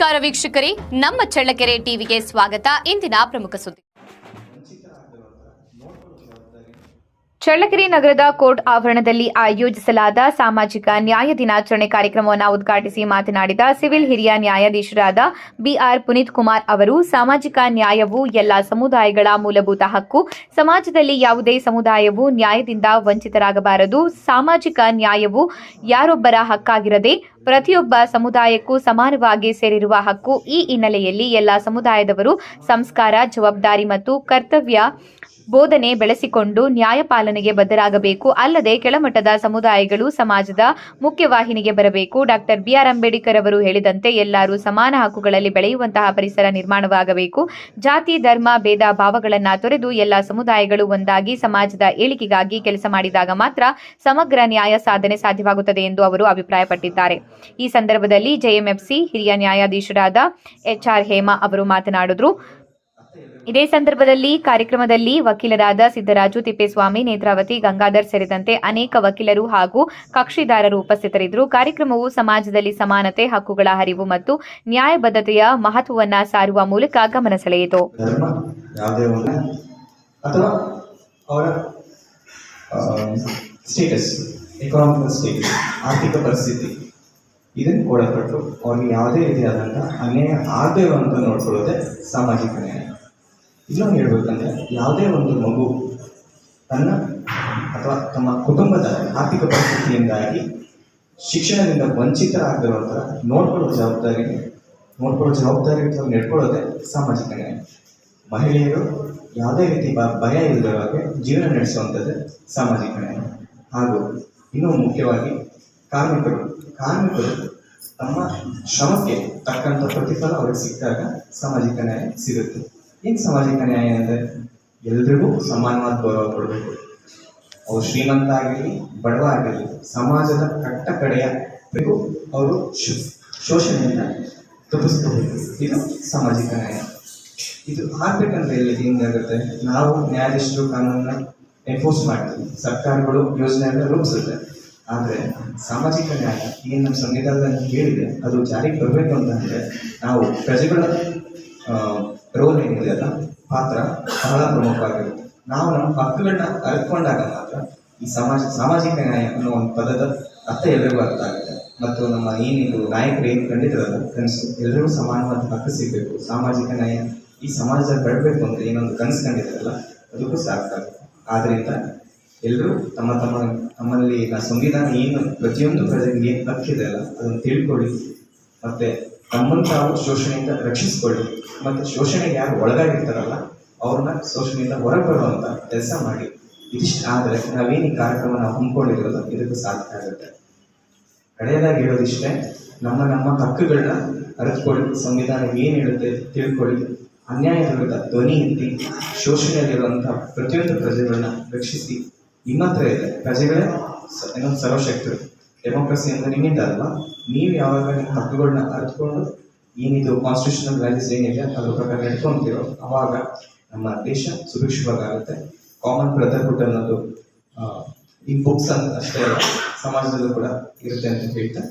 ವೀಕ್ಷಕರೇ, ನಮ್ಮ ಚಳ್ಳಕೆರೆ ಟಿವಿಗೆ ಸ್ವಾಗತ. ಇಂದಿನ ಪ್ರಮುಖ ಸುದ್ದಿ. ಚಳ್ಳಕೆರೆ ನಗರದ ಕೋರ್ಟ್ ಆವರಣದಲ್ಲಿ ಆಯೋಜಿಸಲಾದ ಸಾಮಾಜಿಕ ನ್ಯಾಯ ದಿನಾಚರಣೆ ಕಾರ್ಯಕ್ರಮವನ್ನು ಉದ್ಘಾಟಿಸಿ ಮಾತನಾಡಿದ ಸಿವಿಲ್ ಹಿರಿಯ ನ್ಯಾಯಾಧೀಶರಾದ ಬಿಆರ್ ಪುನೀತ್ ಕುಮಾರ್ ಅವರು, ಸಾಮಾಜಿಕ ನ್ಯಾಯವು ಎಲ್ಲ ಸಮುದಾಯಗಳ ಮೂಲಭೂತ ಹಕ್ಕು. ಸಮಾಜದಲ್ಲಿ ಯಾವುದೇ ಸಮುದಾಯವು ನ್ಯಾಯದಿಂದ ವಂಚಿತರಾಗಬಾರದು. ಸಾಮಾಜಿಕ ನ್ಯಾಯವು ಯಾರೊಬ್ಬರ ಹಕ್ಕಾಗಿರದೆ ಪ್ರತಿಯೊಬ್ಬ ಸಮುದಾಯಕ್ಕೂ ಸಮಾನವಾಗಿ ಸೇರಿರುವ ಹಕ್ಕು ಈ ಹಿನ್ನೆಲೆಯಲ್ಲಿ ಎಲ್ಲ ಸಮುದಾಯದವರು ಸಂಸ್ಕಾರ, ಜವಾಬ್ದಾರಿ ಮತ್ತು ಕರ್ತವ್ಯ ಬೋಧನೆ ಬೆಳೆಸಿಕೊಂಡು ನ್ಯಾಯಪಾಲನೆಗೆ ಬದ್ಧರಾಗಬೇಕು. ಅಲ್ಲದೆ ಕೆಳಮಟ್ಟದ ಸಮುದಾಯಗಳು ಸಮಾಜದ ಮುಖ್ಯವಾಹಿನಿಗೆ ಬರಬೇಕು. ಡಾಕ್ಟರ್ ಬಿಆರ್ ಅಂಬೇಡ್ಕರ್ ಅವರು ಹೇಳಿದಂತೆ ಎಲ್ಲರೂ ಸಮಾನ ಹಕ್ಕುಗಳಲ್ಲಿ ಬೆಳೆಯುವಂತಹ ಪರಿಸರ ನಿರ್ಮಾಣವಾಗಬೇಕು. ಜಾತಿ, ಧರ್ಮ, ಭೇದ ಭಾವಗಳನ್ನು ತೊರೆದು ಎಲ್ಲ ಸಮುದಾಯಗಳು ಒಂದಾಗಿ ಸಮಾಜದ ಏಳಿಗೆಗಾಗಿ ಕೆಲಸ ಮಾಡಿದಾಗ ಮಾತ್ರ ಸಮಗ್ರ ನ್ಯಾಯ ಸಾಧನೆ ಸಾಧ್ಯವಾಗುತ್ತದೆ ಎಂದು ಅವರು ಅಭಿಪ್ರಾಯಪಟ್ಟಿದ್ದಾರೆ. ಈ ಸಂದರ್ಭದಲ್ಲಿ ಜೆಎಂಎಫ್ಸಿ ಹಿರಿಯ ನ್ಯಾಯಾಧೀಶರಾದ ಎಚ್ ಆರ್ ಹೇಮಾ ಅವರು ಮಾತನಾಡಿದ್ರು. ಇದೇ ಸಂದರ್ಭದಲ್ಲಿ ಕಾರ್ಯಕ್ರಮದಲ್ಲಿ ವಕೀಲರಾದ ಸಿದ್ದರಾಜು ತಿಪ್ಪೇಸ್ವಾಮಿ, ನೇತ್ರಾವತಿ, ಗಂಗಾಧರ್ ಸೇರಿದಂತೆ ಅನೇಕ ವಕೀಲರು ಹಾಗೂ ಕಕ್ಷಿದಾರರು ಉಪಸ್ಥಿತರಿದ್ದರು. ಕಾರ್ಯಕ್ರಮವು ಸಮಾಜದಲ್ಲಿ ಸಮಾನತೆ, ಹಕ್ಕುಗಳ ಹರಿವು ಮತ್ತು ನ್ಯಾಯಬದ್ಧತೆಯ ಮಹತ್ವವನ್ನು ಸಾರುವ ಮೂಲಕ ಗಮನ ಸೆಳೆಯಿತು. ಆರ್ಥಿಕ ಪರಿಸ್ಥಿತಿ. ಇದನ್ನು ಒಳಪಟ್ಟು ಅವ್ರಿಗೆ ಯಾವುದೇ ರೀತಿಯಾದಂಥ ಅನ್ಯಾಯ ಆಗದೆ ಅಂತ ನೋಡ್ಕೊಳ್ಳೋದೆ ಸಾಮಾಜಿಕ ನ್ಯಾಯ. ಇನ್ನೊಂದು ಹೇಳ್ಬೇಕಂದ್ರೆ ಯಾವುದೇ ಒಂದು ಮಗು ತನ್ನ ಅಥವಾ ತಮ್ಮ ಕುಟುಂಬದ ಆರ್ಥಿಕ ಪರಿಸ್ಥಿತಿಯಿಂದಾಗಿ ಶಿಕ್ಷಣದಿಂದ ವಂಚಿತರಾಗದಿರುವಂಥ ನೋಡ್ಕೊಳ್ಳೋ ಜವಾಬ್ದಾರಿ ನೋಡ್ಕೊಳ್ಳೋ ಜವಾಬ್ದಾರಿ ಅಥವಾ ನೆಡ್ಕೊಳ್ಳೋದೆ ಸಾಮಾಜಿಕ ನ್ಯಾಯ. ಮಹಿಳೆಯರು ಯಾವುದೇ ರೀತಿ ಭಯ ಇಲ್ಲದ ಹಾಗೆ ಜೀವನ ನಡೆಸುವಂಥದ್ದೇ ಸಾಮಾಜಿಕ ನ್ಯಾಯ. ಹಾಗೂ ಇನ್ನೂ ಮುಖ್ಯವಾಗಿ ಕಾರ್ಮಿಕರು ಕಾರ್ಮಿಕರು ತಮ್ಮ ಶ್ರಮಕ್ಕೆ ತಕ್ಕಂಥ ಪ್ರತಿಫಲ ಅವರಿಗೆ ಸಿಕ್ಕಾಗ ಸಾಮಾಜಿಕ ನ್ಯಾಯ ಸಿಗುತ್ತೆ. ಏನು ಸಾಮಾಜಿಕ ನ್ಯಾಯ ಅಂದರೆ? ಎಲ್ರಿಗೂ ಸಮಾನವಾದ ಗೌರವ ಕೊಡಬೇಕು. ಅವರು ಶ್ರೀಮಂತ ಆಗಿರಲಿ, ಬಡವ ಆಗಿರಲಿ, ಸಮಾಜದ ಕಟ್ಟ ಕಡೆಯ ಅವರು ಶೋಷಣೆಯನ್ನು ತಪ್ಪಿಸ್ಕೋಬೇಕು. ಇದು ಸಾಮಾಜಿಕ ನ್ಯಾಯ. ಇದು ಆಗ್ಬೇಕಂದ್ರೆ ಇಲ್ಲಿ ಹೆಂಗಾಗುತ್ತೆ ನಾವು ನ್ಯಾಯಾಧೀಶರು ಕಾನೂನನ್ನ ಎನ್ಫೋರ್ಸ್ ಮಾಡ್ತೀವಿ. ಸರ್ಕಾರಗಳು ಯೋಜನೆಯನ್ನು ರೂಪಿಸುತ್ತೆ. ಆದರೆ ಸಾಮಾಜಿಕ ನ್ಯಾಯ ಏನು ನಮ್ಮ ಸಂವಿಧಾನದಲ್ಲಿ ಹೇಳಿದೆ, ಅದು ಜಾರಿಗೆ ಬರಬೇಕು ಅಂತಂದರೆ ನಾವು ಪ್ರಜೆಗಳ ರೋಲ್ ಏನಿದೆ ಅಲ್ಲ ಪಾತ್ರ ಬಹಳ ಪ್ರಮುಖವಾಗಿರುತ್ತೆ. ನಾವು ನಮ್ಮ ಹಕ್ಕುಗಳನ್ನ ಅರಿತುಕೊಂಡಾಗ ಮಾತ್ರ ಈ ಸಮಾಜ, ಸಾಮಾಜಿಕ ನ್ಯಾಯ ಅನ್ನೋ ಒಂದು ಪದದ ಅರ್ಥ ಎಲ್ಲರಿಗೂ ಅರ್ಥ ಆಗುತ್ತೆ. ಮತ್ತು ನಮ್ಮ ಏನಿದು ನಾಯಕರು ಏನು ಕಂಡಿದ್ರಲ್ಲ ಕನಸು, ಎಲ್ಲರಿಗೂ ಸಮಾನವಾದ ಹಕ್ಕು ಸಿಗಬೇಕು. ಸಾಮಾಜಿಕ ನ್ಯಾಯ ಈ ಸಮಾಜದಲ್ಲಿ ಬೆಳಬೇಕು ಅಂತ ಏನೊಂದು ಕನಸು ಕಂಡಿದ್ರಲ್ಲ ಅದಕ್ಕೂ ಸಾಕಾಗುತ್ತೆ ಆದ್ದರಿಂದ ಎಲ್ಲರೂ ತಮ್ಮ ತಮ್ಮ ತಮ್ಮಲ್ಲಿ ನ- ಸಂವಿಧಾನ ಏನು ಪ್ರತಿಯೊಂದು ಪ್ರಜೆಗೆ ಏನು ಹಕ್ಕಿದೆ ಅಲ್ಲ, ಅದನ್ನು ತಿಳ್ಕೊಳ್ಳಿ. ಮತ್ತೆ ತಮ್ಮನ್ನು ತಾವು ಶೋಷಣೆಯಿಂದ ರಕ್ಷಿಸ್ಕೊಳ್ಳಿ. ಮತ್ತೆ ಶೋಷಣೆಗೆ ಯಾರು ಒಳಗಾಗಿರ್ತಾರಲ್ಲ, ಅವ್ರನ್ನ ಶೋಷಣೆಯಿಂದ ಹೊರಗೆ ಬರುವಂತ ಕೆಲಸ ಮಾಡಿ. ಇದಿಷ್ಟು ಆದರೆ ನಾವೇನು ಈ ಕಾರ್ಯಕ್ರಮ ನಾವು ಹಮ್ಮಿಕೊಂಡಿರೋದು, ಇದಕ್ಕೆ ಸಾಧ್ಯ ಆಗುತ್ತೆ. ಕಡೆಯದಾಗಿ ಹೇಳೋದಿಷ್ಟೇ ನಮ್ಮ ನಮ್ಮ ಹಕ್ಕುಗಳನ್ನ ಅರಿತುಕೊಳ್ಳಿ, ಸಂವಿಧಾನ ಏನು ಹೇಳುತ್ತೆ ತಿಳ್ಕೊಳ್ಳಿ. ವಿರುದ್ಧ ಧ್ವನಿ ಎತ್ತಿ ಶೋಷಣೆಯಲ್ಲಿರುವಂತಹ ಪ್ರತಿಯೊಂದು ಪ್ರಜೆಗಳನ್ನ ರಕ್ಷಿಸಿ ಹತ್ರ ಇದೆ. ಪ್ರಜೆಗಳೇ ಇನ್ನೊಂದು ಸರ್ವಶಕ್ತಿ ಡೆಮೋಕ್ರಸಿ ಅಂದರೆ ನಿಮ್ಮಿಂದ ಅಲ್ವಾ? ನೀವು ಯಾವಾಗ ನಿಮ್ಮ ಹಕ್ಕುಗಳನ್ನ ಅರಿತುಕೊಂಡು ಏನಿದು ಕಾನ್ಸ್ಟಿಟ್ಯೂಷನಲ್ ವ್ಯಾಲ್ಯೂಸ್ ಏನಿದೆ ಅದ್ರ ಪ್ರಕಾರ ನಡ್ಕೊಂತೀರೋ, ಅವಾಗ ನಮ್ಮ ದೇಶ ಸುಭಿಕ್ಷವಾಗುತ್ತೆ ಕಾಮನ್ ಬ್ರದರ್ಹುಡ್ ಅನ್ನೋದು ಈ ಬುಕ್ಸ್ ಅಂತ ಅಷ್ಟೇ, ಸಮಾಜದಲ್ಲೂ ಕೂಡ ಇರುತ್ತೆ ಅಂತ ಹೇಳ್ತಾ